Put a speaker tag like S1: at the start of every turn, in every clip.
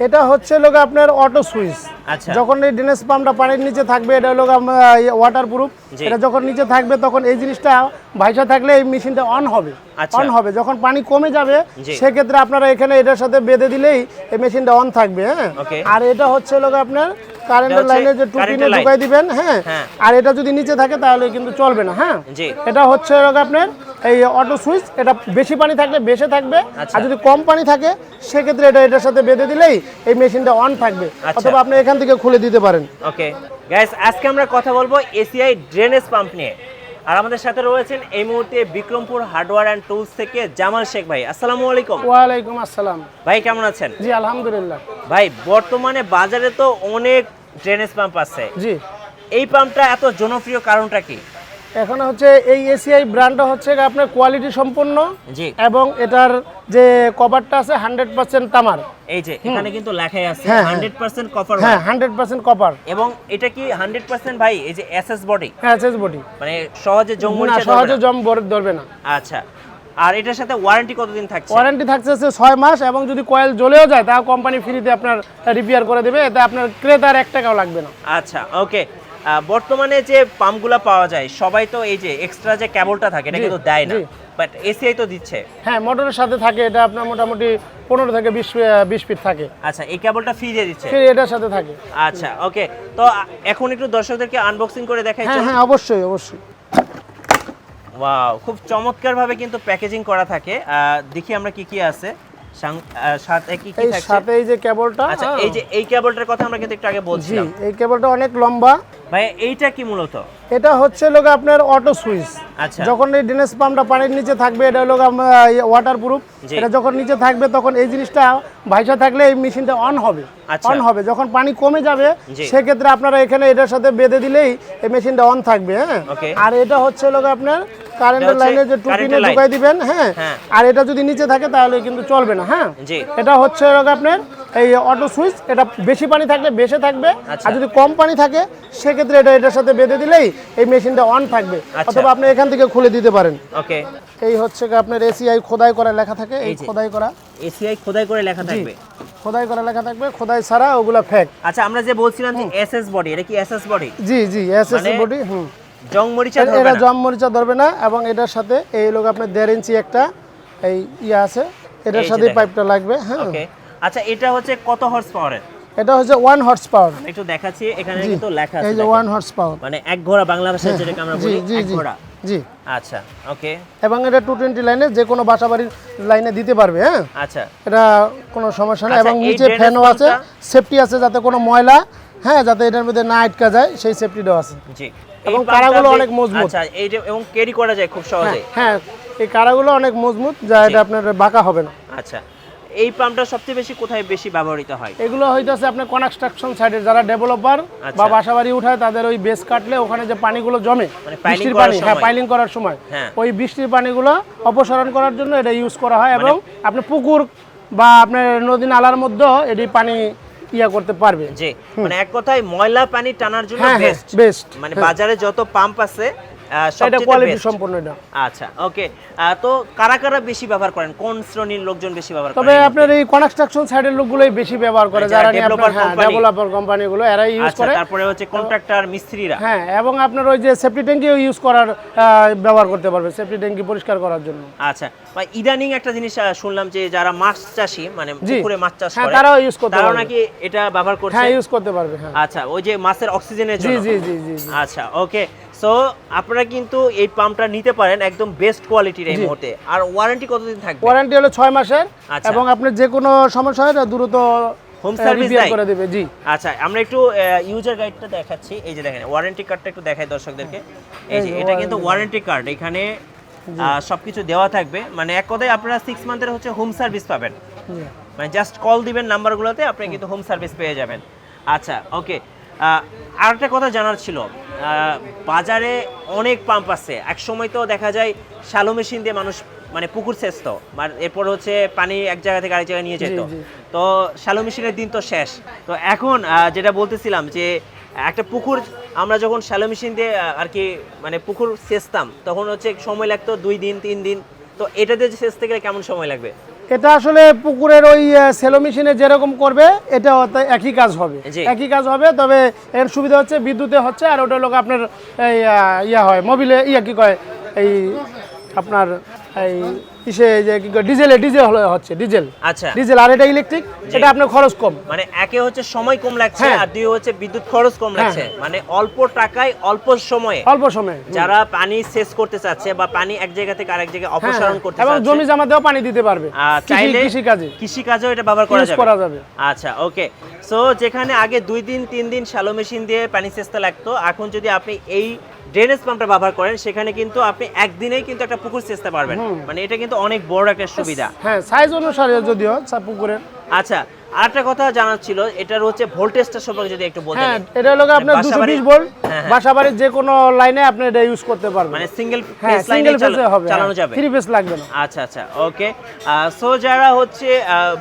S1: এটা হচ্ছে লোক আপনার অটো সুইচ
S2: আচ্ছা।
S1: যখন এই ড্রেনেজ পাম্পটা পানির নিচে থাকবে এটা হলো ওয়াটার প্রুফ এটা যখন নিচে থাকবে তখন এই জিনিসটা ভাইসা থাকলে এই মেশিনটা অন হবে।
S2: আচ্ছা।
S1: অন হবে। যখন পানি কমে যাবে। সেক্ষেত্রে আপনারা এখানে এটার সাথে বেঁধে দিলেই এই মেশিনটা অন থাকবে হ্যাঁ? আর এটা হচ্ছে লোক আপনার কারেন্টের লাইনে যে টু
S2: current
S1: পিনে ঢুকাই দিবেন হ্যাঁ?
S2: হ্যাঁ।
S1: আর এটা যদি নিচে থাকে তাহলে কিন্তু চলবে না হ্যাঁ? এটা হচ্ছে লোক আপনার এই অটো সুইচ এটা বেশি পানি থাকলে বেশি থাকবে।
S2: আচ্ছা।
S1: আর যদি কম পানি থাকে সেক্ষেত্রে এটা এটার সাথে বেঁধে দিলেই এই মেশিনটা অন থাকবে।
S2: আচ্ছা।
S1: অথবা আপনি এখান থেকে খুলে দিতে পারেন।
S2: ওকে গাইস আজকে আমরা কথা বলব এসিআই ড্রেনেজ পাম্প নিয়ে। আর আমাদের সাথে রয়েছেন এই মুহূর্তে বিক্রমপুর হার্ডওয়্যার অ্যান্ড টুলস থেকে জামাল শেখ ভাই। আসসালামু আলাইকুম।
S1: ওয়ালাইকুম আসসালাম।
S2: ভাই কেমন আছেন?
S1: জি আলহামদুলিল্লাহ।
S2: ভাই বর্তমানে বাজারে তো অনেক ড্রেনেজ পাম্প আছে।
S1: জি।
S2: এই পাম্পটা এত জনপ্রিয় কারণটা কি?
S1: এখন হচ্ছে এই এসিআই ব্র্যান্ডটা হচ্ছে আপনার কোয়ালিটি সম্পন্ন
S2: জি।
S1: এবং এটার যে কভারটা আছে হান্ড্রেড পার্সেন্ট তামার।
S2: এই যে এখানে কিন্তু লেখাই আছে। হান্ড্রেড পার্সেন্ট কভার
S1: হ্যাঁ হান্ড্রেড পার্সেন্ট কপার
S2: এবং এটা কি হান্ড্রেড পার্সেন্ট ভাই এই যে এসএস বডি
S1: হ্যাঁ চেস বডি
S2: মানে সহজে জং
S1: না সহজে? জম ধরবে না।
S2: আচ্ছা। আর এটার সাথে ওয়ারেন্টি কতদিন থাকছে?
S1: ওয়ারেন্টি থাকছে হচ্ছে ছয় মাস এবং যদি কয়েল জ্বলেও যায় তাও কোম্পানি ফ্রিতে আপনার রিপেয়ার করে দেবে এতে আপনার ক্রেতার এক টাকাও লাগবে না।
S2: আচ্ছা ওকে বর্তমানে যে পাম্পগুলো পাওয়া যায় সবাই তো এই যে এক্সট্রা যে কেবলটা থাকে এটা কিন্তু দেয় না। বাট এসিআই তো দিচ্ছে।
S1: হ্যাঁ মোটরের সাথে থাকে এটা আপনার মোটামুটি পনেরো থেকে বিশ বিশ ফিট থাকে।
S2: আচ্ছা এই কেবলটা ফ্রি দিয়ে দিচ্ছে?
S1: ফির এটার সাথে থাকে।
S2: আচ্ছা ওকে তো এখন একটু দর্শকদেরকে আনবক্সিং করে দেখাই
S1: হ্যাঁ হ্যাঁ অবশ্যই অবশ্যই।
S2: ওয়াও খুব চমৎকার ভাবে কিন্তু প্যাকেজিং করা থাকে। দেখি আমরা কি কি আছে।
S1: এই সাথে এই যে কেবলটা
S2: আচ্ছা
S1: হ্যাঁ।
S2: এই যে এই কেবলটার কথা আমরা কিন্তু একটু আগে বলছিলাম।
S1: এই কেবলটা অনেক লম্বা।
S2: ভাই এইটা কি মূলত?
S1: এটা হচ্ছে লোক আপনার অটো সুইচ।
S2: আচ্ছা।
S1: যখন এই ড্রেনেজ পাম্পটা পানির নিচে থাকবে এটা হলো ওয়াটার প্রুফ এটা যখন নিচে থাকবে তখন এই জিনিসটা ভাইসা থাকলে এই মেশিনটা অন হবে।
S2: আচ্ছা।
S1: অন হবে। যখন পানি কমে যাবে সেক্ষেত্রে আপনারা এখানে এটার সাথে বেঁধে দিলেই এই মেশিনটা অন থাকবে হ্যাঁ। আর এটা হচ্ছে লোক আপনার কারেন্টের লাইনে যে টু
S2: current
S1: পিনে
S2: এর line।
S1: ঢুকাই দিবেন হ্যাঁ
S2: হ্যাঁ।
S1: আর এটা যদি নিচে থাকে তাহলে কিন্তু চলবে না হ্যাঁ? এটা হচ্ছে আপনার এই অটো সুইচ এটা বেশি পানি থাকলে বেশি থাকবে
S2: আচ্ছা।
S1: আর যদি কম পানি থাকে সেক্ষেত্রে এটা এটার সাথে বেঁধে দিলেই এই মেশিনটা অন থাকবে।
S2: আচ্ছা।
S1: অথবা আপনি এখান থেকে খুলে দিতে পারেন।
S2: ওকে।
S1: এই হচ্ছে আপনার এসিআই খোদাই করা লেখা থাকে এই খোদাই করা।
S2: এসিআই খোদাই করে লেখা থাকবে?
S1: খোদাই করা লেখা থাকবে খোদাই ছাড়া ওগুলা ফেক
S2: আচ্ছা আমরা যে বলছিলাম যে এসএস বডি এটা কি এসএস বডি
S1: জি জি এসএস
S2: মানে
S1: বডি হুম।
S2: ধরবে না?
S1: না এবং এটার সাথে এই লোক আপনার দেড় ইঞ্চি একটা এই ইয়ে আছে। এটার
S2: যে
S1: সাথে পাইপটা লাগবে হ্যাঁ।
S2: আচ্ছা এটা হচ্ছে কত হর্স পাওয়ারের
S1: এটা হচ্ছে ওয়ান হর্স পাওয়ার
S2: একটু দেখাচ্ছি এখানে কিন্তু লেখা আছে
S1: এই যে ওয়ান হর্স পাওয়ার
S2: মানে এক ঘোড়া বাংলা ভাষায় যেটাকে আমরা বলি এক ঘোড়া।
S1: জি।
S2: আচ্ছা ওকে
S1: এবং এটা টু টোয়েন্টি লাইনে যে কোনো বাসা বাড়ির লাইনে দিতে পারবে হ্যাঁ।
S2: আচ্ছা।
S1: এটা কোনো সমস্যা নেই।
S2: আচ্ছা,
S1: এবং নিচে ফ্যানও আছে। সেফটি আছে যাতে কোনো ময়লা হ্যাঁ যাতে এটার মধ্যে না আটকা যায় সেই সেফটিটাও আছে।
S2: জি।
S1: এবং কারাগুলো অনেক মজবুত।
S2: আচ্ছা এবং ক্যারি করা যায় খুব সহজে
S1: হ্যাঁ এই কারাগুলো অনেক মজবুত যা এটা আপনার বাঁকা হবে না
S2: আচ্ছা এই পাম্পটা সবচেয়ে বেশি কোথায় বেশি ব্যবহৃত হয়
S1: এগুলো হইতেছে আপনার কনস্ট্রাকশন সাইডে যারা ডেভেলপার
S2: আচ্ছা।
S1: বা বাসাবাড়ি উঠায় তাদের ওই বেস কাটলে ওখানে যে পানিগুলো জমে
S2: মানে
S1: বৃষ্টির পানি হ্যাঁ পাইলিং করার সময়
S2: হ্যাঁ।
S1: ওই বৃষ্টির পানিগুলো অপসারণ করার জন্য এটা ইউজ করা হয়
S2: মানে
S1: এবং আপনি পুকুর বা আপনার নদী নালার মধ্যেও এটি পানি ইয়া করতে পারবে।
S2: জি মানে এক কথায় ময়লা পানি টানার জন্য
S1: হ্যাঁ হ্যাঁ
S2: বেস্ট
S1: বেস্ট
S2: মানে বাজারে যত পাম্প আছে
S1: এটা কোয়ালিটি সম্পূর্ণ এটা।
S2: আচ্ছা ওকে তো কারা কারা বেশি ব্যবহার করেন? কোন শ্রেণির লোকজন বেশি ব্যবহার
S1: তবে আপনার এই কনস্ট্রাকশন সাইডের লোকগুলোই বেশি ব্যবহার করে
S2: মানে যারা।
S1: ডেভেলপার কোম্পানিগুলো এরাই ইউজ
S2: আচ্ছা
S1: করে।
S2: তারপরে হচ্ছে কন্ট্রাক্টর মিস্ত্রিরা।
S1: হ্যাঁ এবং আপনার ওই যে সেফটি ট্যাঙ্কিও ইউজ করার ব্যবহার করতে পারবে সেফটি ট্যাঙ্কি পরিষ্কার করার জন্য।
S2: আচ্ছা বা ইদানিং একটা জিনিস শুনলাম যে যারা মাছ চাষী মানে পুকুরে মাছ চাষ
S1: হ্যাঁ,
S2: করে
S1: তারাও use করতে পারবে।
S2: নাকি এটা ব্যবহার করছে?
S1: হ্যাঁ ইউজ করতে পারবে হ্যাঁ।
S2: আচ্ছা ওই যে মাছের অক্সিজেনের জন্য।
S1: জি জি জি জি।
S2: আচ্ছা ওকে সো আপনারা কিন্তু এই পাম্পটা নিতে পারেন একদম বেস্ট কোয়ালিটির এই মুহূর্তে। আর ওয়ারেন্টি কতদিন থাকবে?
S1: ওয়ারেন্টি হলো ছয় মাসের
S2: আচ্ছা।
S1: এবং আপনার যে কোনো সমস্যা হয় দ্রুত রিপেয়ার
S2: দেয়?
S1: করে দেবে জি।
S2: আচ্ছা আমরা একটু ইউজার গাইডটা দেখাচ্ছি। এই যে দেখেন ওয়ারেন্টি কার্ডটা একটু দেখাই দর্শকদেরকে। এই যে এটা কিন্তু ওয়ারেন্টি কার্ড এখানে সবকিছু দেওয়া থাকবে। মানে এক কথায় আপনারা সিক্স মান্থের হচ্ছে হোম সার্ভিস পাবেন। মানে জাস্ট কল দিবেন নাম্বারগুলোতে আপনি কিন্তু হোম সার্ভিস পেয়ে যাবেন। আচ্ছা ওকে আর একটা কথা জানার ছিল। বাজারে অনেক পাম্প আছে। এক সময় তো দেখা যায় শ্যালো মেশিন দিয়ে মানুষ মানে পুকুর সেচত। আর এরপর হচ্ছে পানি এক জায়গা থেকে আরেক জায়গায় নিয়ে যেত। তো শ্যালো মেশিনের দিন তো শেষ। তো এখন যেটা বলতেছিলাম যে একটা পুকুর আমরা যখন শ্যালো মেশিন দিয়ে আর কি মানে পুকুর সেচতাম তখন হচ্ছে সময় লাগতো দুই দিন তিন দিন। তো এটাতে সেচতে গেলে কেমন সময় লাগবে?
S1: এটা আসলে পুকুরের ওই সেলো মেশিনে যেরকম করবে এটা একই কাজ হবে। একই কাজ হবে তবে এর সুবিধা হচ্ছে বিদ্যুতে হচ্ছে আর ওটা লোক আপনার ইয়া হয় মোবিলে ইয়া কি কয় এই আপনার এই ইসে যে কি ডিজেলে ডিজেল হচ্ছে ডিজেল
S2: আচ্ছা।
S1: ডিজেল আর এটা ইলেকট্রিক এটা আপনার খরচ কম।
S2: মানে একে হচ্ছে সময় কম লাগছে
S1: হ্যাঁ।
S2: আর দুই হচ্ছে বিদ্যুৎ খরচ কম লাগছে। মানে অল্প টাকায় অল্প সময়ে
S1: অল্প সময়ে
S2: যারা পানি সেচ করতে চাচ্ছে বা পানি এক জায়গা থেকে আরেক জায়গায় অপসারণ করতে
S1: হ্যাঁ, এবং
S2: চাচ্ছে।
S1: জমি জামাতেও পানি দিতে পারবে।
S2: চাইলে
S1: কৃষি কাজে
S2: কৃষি কাজেও এটা ব্যবহার করা যাবে।
S1: করা যাবে।
S2: আচ্ছা ওকে সো যেখানে আগে দুই দিন তিন দিন শ্যালো মেশিন দিয়ে পানি সেচতে লাগতো এখন যদি আপনি এই ড্রেনেজ পাম্পটা ব্যবহার করেন সেখানে কিন্তু আপনি একদিনেই কিন্তু একটা পুকুর সেচতে পারবেন। মানে এটা কিন্তু অনেক বড় একটা সুবিধা।
S1: হ্যাঁ সাইজ অনুসারে যদিও পুকুরের।
S2: আচ্ছা আরেকটা কথা জানার ছিল এটার হচ্ছে ভোল্টেজটা সম্পর্কে যদি একটু বলতেন।
S1: হ্যাঁ এটা হলো আপনার দুশো
S2: বাসাবাড়ি-
S1: বিশ ভোল্ট
S2: হ্যাঁ, হ্যাঁ।
S1: বাসাবাড়ির যে কোনো লাইনে আপনি এটা ইউজ করতে পারবেন।
S2: মানে সিঙ্গেল
S1: হ্যাঁ
S2: লাইনে
S1: ফেজে হবে
S2: চালানো যাবে।
S1: থ্রি ফেজ লাগবে না।
S2: আচ্ছা আচ্ছা ওকে সো যারা হচ্ছে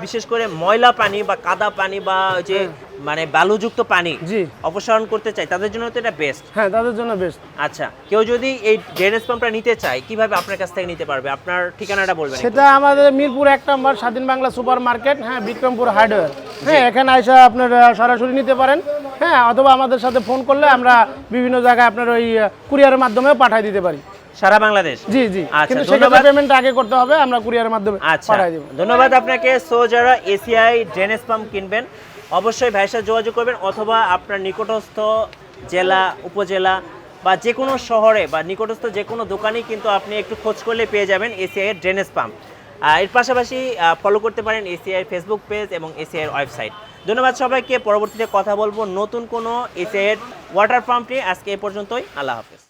S2: বিশেষ করে ময়লা পানি বা কাদা পানি বা ওই যে মানে বালুযুক্ত পানি
S1: জি।
S2: অপসারণ করতে চায় তাদের জন্য তো এটা বেস্ট
S1: হ্যাঁ তাদের জন্য বেস্ট
S2: আচ্ছা কেউ যদি এই ড্রেনেজ পাম্পটা নিতে চায় কীভাবে আপনার কাছ থেকে নিতে পারবে? আপনার ঠিকানাটা বলবেন
S1: সেটা আমাদের মিরপুর এক নম্বর স্বাধীন বাংলা সুপার মার্কেট হ্যাঁ বিক্রমপুর হার্ডওয়্যার। হ্যাঁ এখানে এসে আপনার সরাসরি নিতে পারেন। হ্যাঁ অথবা আমাদের সাথে ফোন করলে আমরা বিভিন্ন জায়গায় আপনার ওই কুরিয়ারের মাধ্যমেও পাঠিয়ে দিতে পারি।
S2: সারা বাংলাদেশ?
S1: জি জি।
S2: আচ্ছা,
S1: কিন্তু। সেক্ষেত্রে পেমেন্ট আগে করতে হবে আমরা কুরিয়ারের মাধ্যমে
S2: আচ্ছা
S1: পাঠিয়ে দেবো।
S2: ধন্যবাদ আপনাকে। সো যারা এসিআই ড্রেনেজ পাম্প কিনবেন অবশ্যই ভাইয়ের সাথে যোগাযোগ করবেন অথবা আপনার নিকটস্থ জেলা, উপজেলা বা যে কোনো শহরে বা নিকটস্থ যে কোনো দোকানেই কিন্তু আপনি একটু খোঁজ করলে পেয়ে যাবেন এসিআই এর ড্রেনেজ পাম্পের পাশাপাশি ফলো করতে পারেন এসিআই ফেসবুক পেজ এবং এসিআই এর ওয়েবসাইট ধন্যবাদ সবাইকে, পরবর্তীতে কথা বলব নতুন কোনো এসিআই এর ওয়াটার পাম্প নিয়ে। আজকে এ পর্যন্তই, আল্লাহ হাফেজ।